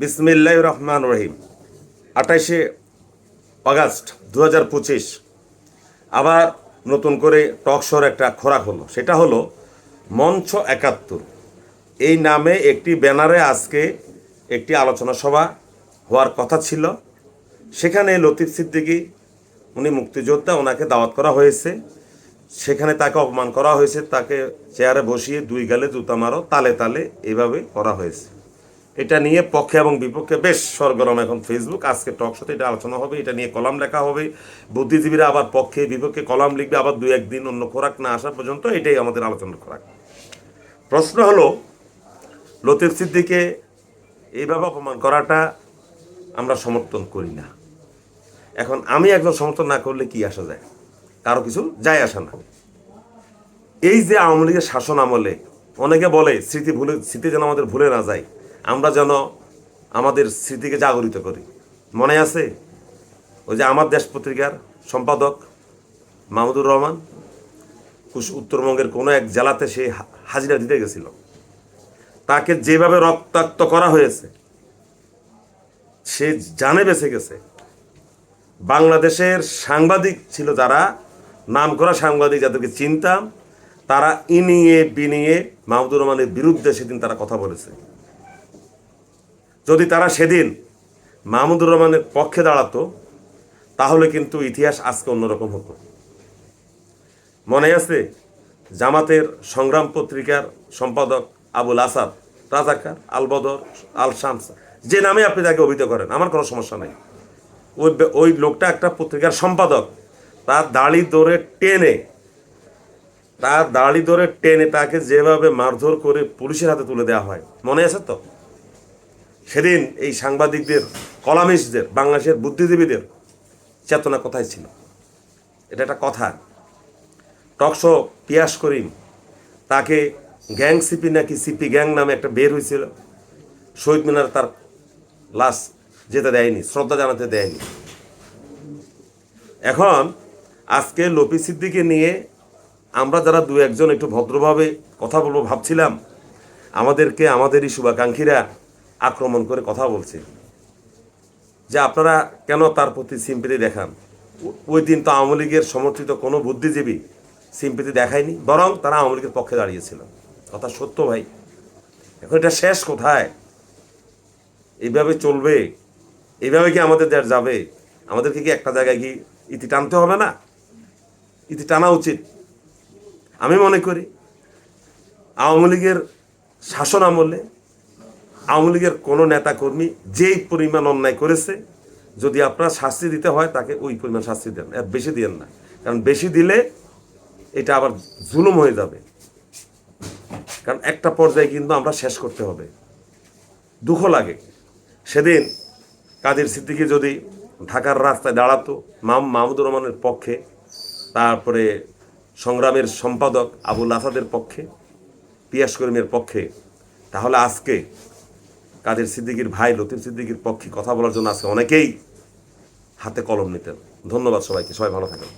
বিসমিল্লাহ রহমান রহিম। আঠাশে আগস্ট দু হাজার পঁচিশ আবার নতুন করে টক শোর একটা খোরাক হলো। সেটা হলো মঞ্চ একাত্তর। এই নামে একটি ব্যানারে আজকে একটি আলোচনা সভা হওয়ার কথা ছিল। সেখানে লতিফ সিদ্দিকী, উনি মুক্তিযোদ্ধা, ওনাকে দাওয়াত করা হয়েছে। সেখানে তাকে অপমান করা হয়েছে। তাকে চেয়ারে বসিয়ে দুই গালে জুতা মারো, তালে তালে এইভাবে করা হয়েছে। এটা নিয়ে পক্ষে এবং বিপক্ষে বেশ সরগরম এখন ফেসবুক আজকে টক শোতে এটা আলোচনা হবে, এটা নিয়ে কলাম লেখা হবে। বুদ্ধিজীবীরা আবার পক্ষে, বিপক্ষে কলাম লিখবে, আবার দু একদিন অন্য খোরাক না আসা পর্যন্ত এটাই আমাদের আলোচনার খোরাক। প্রশ্ন হলো, লতিফ সিদ্দিকে এইভাবে অপমান করাটা আমরা সমর্থন করি না। এখন আমি একজন সমর্থন না করলে কি আসা যায়? কারও কিছু যায় আসা না। এই যে আওয়ামী লীগের শাসন আমলে অনেকে বলে, স্মৃতি ভুলে স্মৃতি যেন আমাদের ভুলে না যায়। আমরা যেন আমাদের স্মৃতিকে জাগরিত করি। মনে আছে? ওই যে আমার দেশ পত্রিকার সম্পাদক মাহমুদুর রহমান কুশ- উত্তরবঙ্গের কোনো এক জেলাতে সে হাজিরা দিতে গেছিল। তাকে যেভাবে রক্তাক্ত করা হয়েছে, সে জানে বেঁচে গেছে। বাংলাদেশের সাংবাদিক ছিল যারা, নাম করা সাংবাদিক যাদেরকে চিনতাম, তারা ইনিয়ে বিনিয়ে মাহমুদুর রহমানের বিরুদ্ধে সেদিন তারা কথা বলেছে। যদি তারা সেদিন মাহমুদুর রহমানের পক্ষে দাঁড়াতো, তাহলে কিন্তু ইতিহাস আজকে অন্যরকম হতো। মনে আছে জামাতের সংগ্রাম পত্রিকার সম্পাদক আবুল আসাদ, রাজাকার আল বদর আল শামস যে নামে আপনি তাকে অভিহিত করেন, আমার কোনো সমস্যা নাই। ওই ওই লোকটা একটা পত্রিকার সম্পাদক, তার দাড়ি ধরে টেনে, তার দাড়ি ধরে টেনে তাকে যেভাবে মারধর করে পুলিশের হাতে তুলে দেওয়া হয়, মনে আছে তো? সেদিন এই সাংবাদিকদের, কলামিস্টদের, বাংলাদেশের বুদ্ধিজীবীদের চেতনা কোথায় ছিল? এটা একটা কথা। টকশো পিয়াস করিম, তাকে গ্যাং সিপি নাকি সিপি গ্যাং নামে একটা বের হয়েছিল। শহীদ মিনার তার লাশ যেতে দেয়নি, শ্রদ্ধা জানাতে দেয়নি। এখন আজকে লপি সিদ্দিকে নিয়ে আমরা যারা দু একজন একটু ভদ্রভাবে কথা বলব ভাবছিলাম, আমাদেরকে, আমাদেরই শুভাকাঙ্ক্ষীরা আক্রমণ করে কথা বলছে। যে আপনারা কেন তার প্রতি সিম্পিতি দেখান? ওই দিন তো আওয়ামী লীগের সমর্থিত কোনো বুদ্ধিজীবী সিম্পিতি দেখায়নি, বরং তারা আওয়ামী লীগের পক্ষে দাঁড়িয়েছিল। কথা সত্য ভাই। এখন এটা শেষ কোথায়? এইভাবে চলবে? এইভাবে কি আমাদের দেশ যাবে? আমাদেরকে কি একটা জায়গায় কি ইতি টানতে হবে না? ইতি টানা উচিত। আমি মনে করি আওয়ামী লীগের শাসন আমলে আওয়ামী লীগের কোনো নেতাকর্মী যেই পরিমাণ অন্যায় করেছে, যদি আপনার শাস্তি দিতে হয়, তাকে ওই পরিমাণ শাস্তি দেন। এর বেশি দিয়েন না। কারণ বেশি দিলে এটা আবার জুলুম হয়ে যাবে। কারণ একটা পর্যায়ে কিন্তু আমরা শেষ করতে হবে। দুঃখ লাগে। সেদিন কাদের সিদ্দিকি যদি ঢাকার রাস্তায় দাঁড়াতো, মাম মাহমুদুর রহমানের পক্ষে, তারপরে সংগ্রামের সম্পাদক আবুল আসাদের পক্ষে, পিয়াস করিমের পক্ষে, তাহলে আজকে কাদের সিদ্দিকির ভাই, লতিফ সিদ্দিকির পক্ষে কথা বলার জন্য আজকে অনেকেই হাতে কলম নিতেন। ধন্যবাদ সবাইকে, সবাই ভালো থাকেন